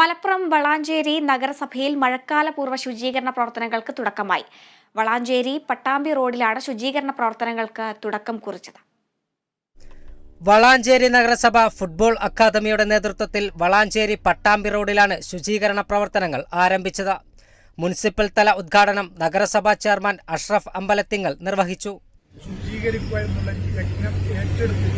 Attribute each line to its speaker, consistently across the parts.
Speaker 1: മലപ്പുറം വളാഞ്ചേരി നഗരസഭയിൽ മഴക്കാലപൂർവ ശുചീകരണ പ്രവർത്തനങ്ങൾക്ക് തുടക്കമായി. വളാഞ്ചേരി പട്ടാമ്പി റോഡിലാണ് ശുചീകരണ പ്രവർത്തനങ്ങൾക്ക് തുടക്കം കുറിച്ചത്.
Speaker 2: വളാഞ്ചേരി നഗരസഭ ഫുട്ബോൾ അക്കാദമിയുടെ നേതൃത്വത്തിൽ വളാഞ്ചേരി പട്ടാമ്പി റോഡിലാണ് ശുചീകരണ പ്രവർത്തനങ്ങൾ ആരംഭിച്ചത്. മുനിസിപ്പൽ തല ഉദ്ഘാടനം നഗരസഭാ ചെയർമാൻ അഷ്റഫ് അമ്പലത്തിങ്ങൾ നിർവഹിച്ചു.
Speaker 3: ശുചീകരിക്കുക എന്നുള്ള ഏറ്റെടുത്ത്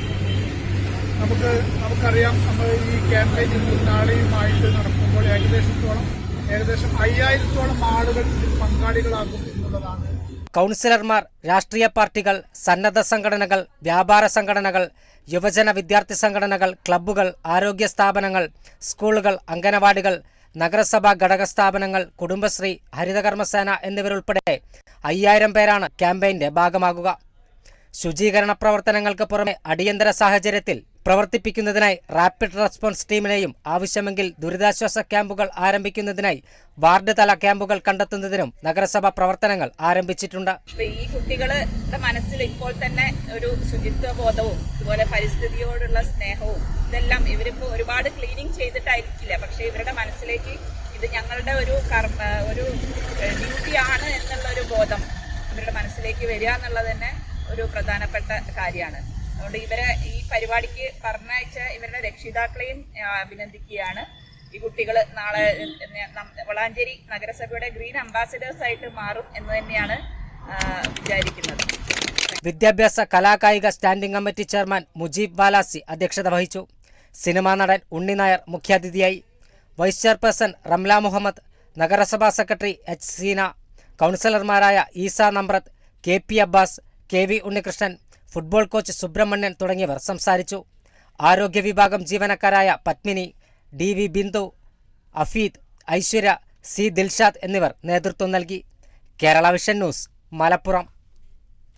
Speaker 3: നമുക്ക് നമുക്കറിയാം നമ്മൾ ഈ ക്യാമ്പയിൻ ഇന്നും നാളെയുമായിട്ട് നടക്കുമ്പോൾ ഏകദേശത്തോളം ഏകദേശം അയ്യായിരത്തോളം ആളുകൾ ഇതിൽ പങ്കാളികളാകും എന്നുള്ളതാണ്.
Speaker 2: കൗൺസിലർമാർ രാഷ്ട്രീയ പാർട്ടികൾ സന്നദ്ധ സംഘടനകൾ വ്യാപാര സംഘടനകൾ യുവജന വിദ്യാർത്ഥി സംഘടനകൾ ക്ലബ്ബുകൾ ആരോഗ്യ സ്ഥാപനങ്ങൾ സ്കൂളുകൾ അംഗനവാടികൾ നഗരസഭാ ഘടക സ്ഥാപനങ്ങൾ കുടുംബശ്രീ ഹരിതകർമ്മസേന എന്നിവരുൾപ്പെടെ അയ്യായിരം പേരാണ് ക്യാമ്പയിന്റെ ഭാഗമാകുക. ശുചീകരണ പ്രവർത്തനങ്ങൾക്ക് പുറമെ അടിയന്തര സാഹചര്യത്തിൽ പ്രവർത്തിപ്പിക്കുന്നതിനായി റാപ്പിഡ് റെസ്പോൺസ് ടീമിനെയും ആവശ്യമെങ്കിൽ ദുരിതാശ്വാസ ക്യാമ്പുകൾ ആരംഭിക്കുന്നതിനായി വാർഡ് തല ക്യാമ്പുകൾ കണ്ടെത്തുന്നതിനും നഗരസഭ പ്രവർത്തനങ്ങൾ ആരംഭിച്ചിട്ടുണ്ട്.
Speaker 4: ഈ കുട്ടികളുടെ മനസ്സിൽ ഇപ്പോൾ തന്നെ ഒരു ശുചിത്വ ബോധവും അതുപോലെ പരിസ്ഥിതിയോടുള്ള സ്നേഹവും ഇതെല്ലാം ഇവരിപ്പോ ഒരുപാട് ക്ലീനിങ് ചെയ്തിട്ടായിരിക്കില്ല. പക്ഷെ ഇവരുടെ മനസ്സിലേക്ക് ഇത് ഞങ്ങളുടെ ഒരു ഒരു ഡ്യൂട്ടിയാണ് എന്നുള്ള ഒരു ബോധം ഇവരുടെ മനസ്സിലേക്ക് വരിക എന്നുള്ളത് തന്നെ ഒരു പ്രധാനപ്പെട്ട കാര്യമാണ്. അതുകൊണ്ട് ഇവരെ പരിപാടിക്ക് പറഞ്ഞയച്ച ഇവരുടെ രക്ഷിതാക്കളെയും അഭിനന്ദിക്കുകയാണ്. ഈ കുട്ടികൾ നാളെ വളാഞ്ചേരി നഗരസഭയുടെ ഗ്രീൻ അംബാസിഡേഴ്സ് ആയിട്ട് മാറും എന്ന് തന്നെയാണ് വിചാരിക്കുന്നത്.
Speaker 2: വിദ്യാഭ്യാസ കലാകായിക standing committee chairman Mujeeb Valasi അധ്യക്ഷത വഹിച്ചു. സിനിമാ നടൻ ഉണ്ണി നായർ മുഖ്യാതിഥിയായി. വൈസ് ചെയർപേഴ്സൺ റംല മുഹമ്മദ് നഗരസഭാ സെക്രട്ടറി എച്ച് സീന കൗൺസിലർമാരായ Eesa Namrath K P Abbas K V Unnikrishnan football coach Subramanian തുടങ്ങിയവർ സംസാരിച്ചു. ആരോഗ്യ വിഭാഗം ജീവനക്കാരായ Padmini D V Bindu Afeed Aishwarya C Dilshad എന്നിവർ നേതൃത്വം നൽകി. Kerala Vision News Malappuram.